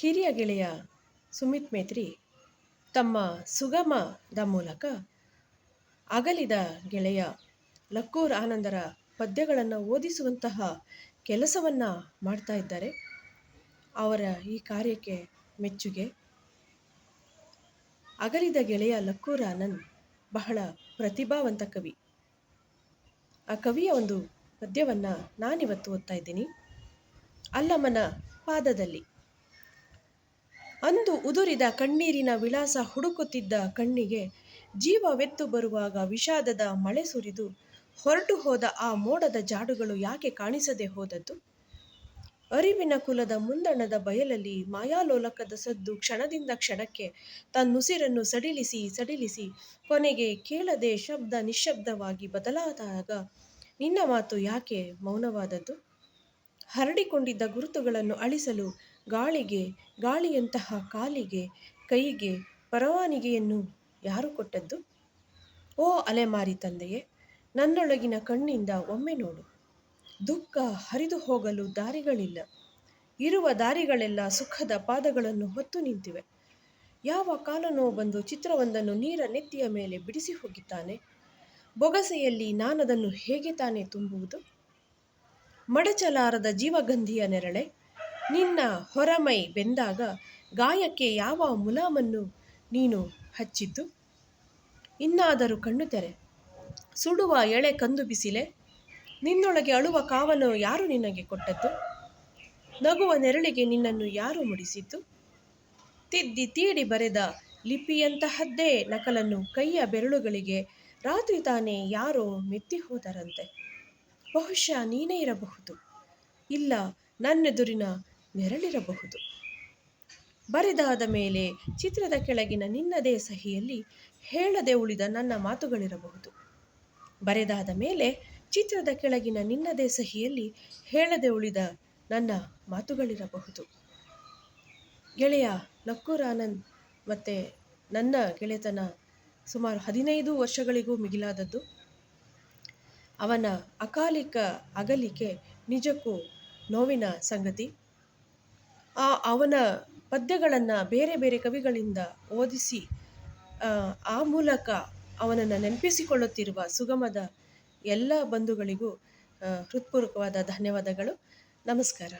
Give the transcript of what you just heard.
ಕಿರಿಯ ಗೆಳೆಯ ಸುಮಿತ್ ಮೇತ್ರಿ ತಮ್ಮ ಸುಗಮದ ಮೂಲಕ ಅಗಲಿದ ಗೆಳೆಯ ಲಕ್ಕೂರ್ ಆನಂದರ ಪದ್ಯಗಳನ್ನು ಓದಿಸುವಂತಹ ಕೆಲಸವನ್ನು ಮಾಡ್ತಾ ಇದ್ದಾರೆ. ಅವರ ಈ ಕಾರ್ಯಕ್ಕೆ ಮೆಚ್ಚುಗೆ. ಅಗಲಿದ ಗೆಳೆಯ ಲಕ್ಕೂರ್ ಆನಂದ್ ಬಹಳ ಪ್ರತಿಭಾವಂತ ಕವಿ. ಆ ಕವಿಯ ಒಂದು ಪದ್ಯವನ್ನು ನಾನಿವತ್ತು ಓದ್ತಾ ಇದ್ದೀನಿ. ಅಲ್ಲಮ್ಮನ ಪಾದದಲ್ಲಿ. ಅಂದು ಉದುರಿದ ಕಣ್ಣೀರಿನ ವಿಳಾಸ ಹುಡುಕುತ್ತಿದ್ದ ಕಣ್ಣಿಗೆ ಜೀವವೆತ್ತು ಬರುವಾಗ ವಿಷಾದದ ಮಳೆ ಸುರಿದು ಹೊರಟು ಹೋದ ಆ ಮೋಡದ ಜಾಡುಗಳು ಯಾಕೆ ಕಾಣಿಸದೆ ಹೋದದ್ದು? ಅರಿವಿನ ಕುಲದ ಮುಂದಣದ ಬಯಲಲ್ಲಿ ಮಾಯಾಲೋಲಕದ ಸದ್ದು ಕ್ಷಣದಿಂದ ಕ್ಷಣಕ್ಕೆ ತನ್ನುಸಿರನ್ನು ಸಡಿಲಿಸಿ ಸಡಿಲಿಸಿ ಕೊನೆಗೆ ಕೇಳದೆ ಶಬ್ದ ನಿಶ್ಶಬ್ದವಾಗಿ ಬದಲಾದಾಗ ನಿನ್ನ ಮಾತು ಯಾಕೆ ಮೌನವಾದದ್ದು? ಹರಡಿಕೊಂಡಿದ್ದ ಗುರುತುಗಳನ್ನು ಅಳಿಸಲು ಗಾಳಿಗೆ, ಗಾಳಿಯಂತಹ ಕಾಲಿಗೆ, ಕೈಗೆ ಪರವಾನಿಗೆಯನ್ನು ಯಾರು ಕೊಟ್ಟದ್ದು? ಓ ಅಲೆಮಾರಿ ತಂದೆಯೇ, ನನ್ನೊಳಗಿನ ಕಣ್ಣಿಂದ ಒಮ್ಮೆ ನೋಡು. ದುಃಖ ಹರಿದು ಹೋಗಲು ದಾರಿಗಳಿಲ್ಲ. ಇರುವ ದಾರಿಗಳೆಲ್ಲ ಸುಖದ ಪಾದಗಳನ್ನು ಹೊತ್ತು ನಿಂತಿವೆ. ಯಾವ ಕಾಲನೋ ಬಂದು ಚಿತ್ರವೊಂದನ್ನು ನೀರ ನೆತ್ತಿಯ ಮೇಲೆ ಬಿಡಿಸಿ ಹೋಗಿದ್ದಾನೆ. ಬೊಗಸೆಯಲ್ಲಿ ನಾನದನ್ನು ಹೇಗೆ ತಾನೇ ತುಂಬುವುದು? ಮಡಚಲಾರದ ಜೀವಗಂಧಿಯ ನೆರಳೆ ನಿನ್ನ ಹೊರಮೈ ಬೆಂದಾಗ ಗಾಯಕ್ಕೆ ಯಾವ ಮುಲಾಮನ್ನು ನೀನು ಹಚ್ಚಿದ್ದು? ಇನ್ನಾದರೂ ಕಣ್ಣು ತೆರೆ. ಸುಡುವ ಎಳೆ ಕಂದು ಬಿಸಿಲೆ. ನಿನ್ನೊಳಗೆ ಅಳುವ ಕಾವನ್ನು ಯಾರು ನಿನಗೆ ಕೊಟ್ಟದ್ದು? ನಗುವ ನೆರಳಿಗೆ ನಿನ್ನನ್ನು ಯಾರು ಮುಡಿಸಿದ್ದು? ತಿದ್ದಿ ತೀಡಿ ಬರೆದ ಲಿಪಿಯಂತಹದ್ದೇ ನಕಲನ್ನು ಕೈಯ ಬೆರಳುಗಳಿಗೆ ರಾತ್ರಿ ತಾನೇ ಯಾರೋ ಮೆತ್ತಿ ಹೋದರಂತೆ. ಬಹುಶಃ ನೀನೇ ಇರಬಹುದು. ಇಲ್ಲ, ನನ್ನೆದುರಿನ ನೆರಳಿರಬಹುದು. ಬರೆದಾದ ಮೇಲೆ ಚಿತ್ರದ ಕೆಳಗಿನ ನಿನ್ನದೇ ಸಹಿಯಲ್ಲಿ ಹೇಳದೆ ಉಳಿದ ನನ್ನ ಮಾತುಗಳಿರಬಹುದು. ಬರೆದಾದ ಮೇಲೆ ಚಿತ್ರದ ಕೆಳಗಿನ ನಿನ್ನದೇ ಸಹಿಯಲ್ಲಿ ಹೇಳದೆ ಉಳಿದ ನನ್ನ ಮಾತುಗಳಿರಬಹುದು. ಗೆಳೆಯ ಲಕ್ಕೂರ್ ಆನಂದ್ ಮತ್ತು ನನ್ನ ಗೆಳೆತನ ಸುಮಾರು ಹದಿನೈದು ವರ್ಷಗಳಿಗೂ ಮಿಗಿಲಾದದ್ದು. ಅವನ ಅಕಾಲಿಕ ಅಗಲಿಕೆ ನಿಜಕ್ಕೂ ನೋವಿನ ಸಂಗತಿ. ಆ ಅವನ ಪದ್ಯಗಳನ್ನು ಬೇರೆ ಬೇರೆ ಕವಿಗಳಿಂದ ಓದಿಸಿ ಆ, ಮೂಲಕ ಅವನನ್ನು ನೆನಪಿಸಿಕೊಳ್ಳುತ್ತಿರುವ ಸುಗಮದ ಎಲ್ಲ ಬಂಧುಗಳಿಗೂ ಹೃತ್ಪೂರ್ವಕವಾದ ಧನ್ಯವಾದಗಳು. ನಮಸ್ಕಾರ.